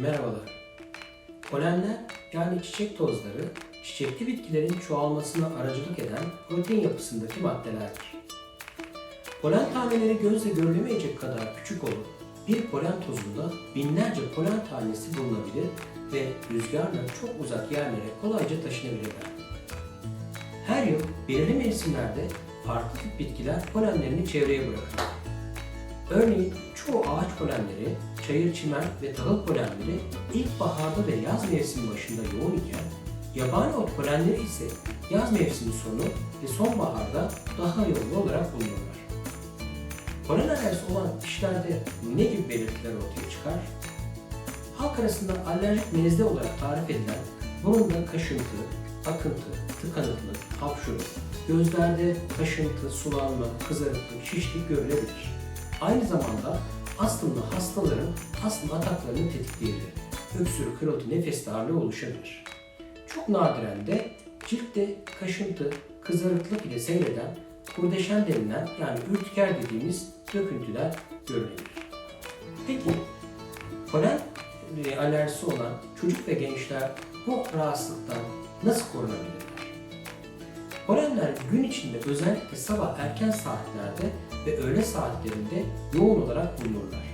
Merhabalar. Polenler yani çiçek tozları, çiçekli bitkilerin çoğalmasına aracılık eden protein yapısındaki maddelerdir. Polen taneleri gözle görülemeyecek kadar küçük olup bir polen tozunda binlerce polen tanesi bulunabilir ve rüzgarla çok uzak yerlere kolayca taşınabilirler. Her yıl belirli mevsimlerde farklı tip bitkiler polenlerini çevreye bırakır. Örneğin çoğu ağaç polenleri, çayır çimen ve tahıl polenleri ilkbaharda ve yaz mevsimi başında yoğun iken, yabani ot polenleri ise yaz mevsimi sonu ve sonbaharda daha yoğun olarak bulunurlar. Polen alerjisi olan kişilerde ne gibi belirtiler ortaya çıkar? Halk arasında alerjik nezle olarak tarif edilen burunda kaşıntı, akıntı, tıkanıklık, hapşuruk, gözlerde kaşıntı, sulanma, kızarıklık, şişlik görülebilir. Aynı zamanda aslında hastaların astım ataklarını tetikleyebilir. Öksürük, kırıltı, nefes darlığı oluşabilir. Çok nadiren de ciltte kaşıntı, kızarıklık ile seyreden kurdeşen denilen yani ürtiker dediğimiz döküntüler görülebilir. Peki polen e, alerjisi olan çocuk ve gençler bu rahatsızlıktan nasıl korunabilirler? Polenler gün içinde özellikle sabah erken saatlerde ve öğle saatlerinde yoğun olarak bulunurlar.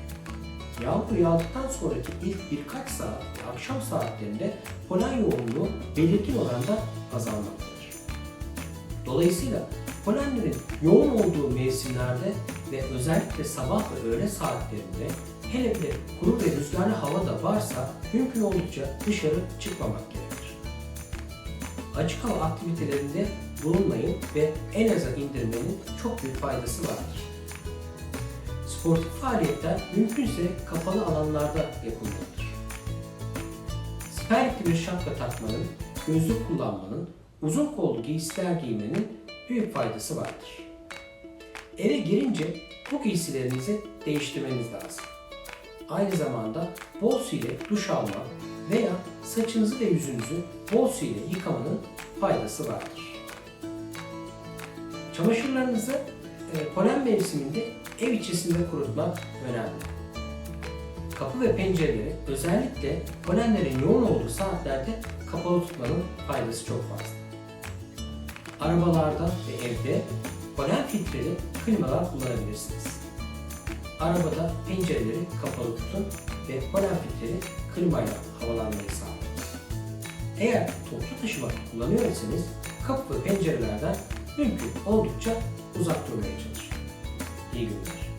Yağmur yağdıktan sonraki ilk birkaç saat ve akşam saatlerinde polen yoğunluğu belirgin oranda azalmaktadır. Dolayısıyla polenlerin yoğun olduğu mevsimlerde ve özellikle sabah ve öğle saatlerinde hele bir kuru ve rüzgarlı hava da varsa mümkün oldukça dışarı çıkmamak gerekir. Açık hava aktivitelerinde bulunmayın ve en aza indirmenin çok büyük faydası vardır. Sportif faaliyetler mümkünse kapalı alanlarda yapılmalıdır. Siperlikli bir şapka takmanın, gözlük kullanmanın, uzun kollu giysiler giymenin büyük faydası vardır. Eve girince bu giysilerinizi değiştirmeniz lazım. Aynı zamanda bol su ile duş alma veya saçınızı ve yüzünüzü bol su ile yıkamanın faydası vardır. Çamaşırlarınızı e, polen mevsiminde ev içerisinde kurutmak önemli. Kapı ve pencereleri özellikle polenlerin yoğun olduğu saatlerde kapalı tutmanın faydası çok fazla. Arabalarda ve evde polen filtreli klimalar kullanabilirsiniz. Arabada pencereleri kapalı tutun ve polen filtreli klimayla havalanmayı sağlayın. Eğer toplu taşıma kullanıyorsanız kapı ve pencerelerden mümkün oldukça uzak durmaya çalışın. İyi günler.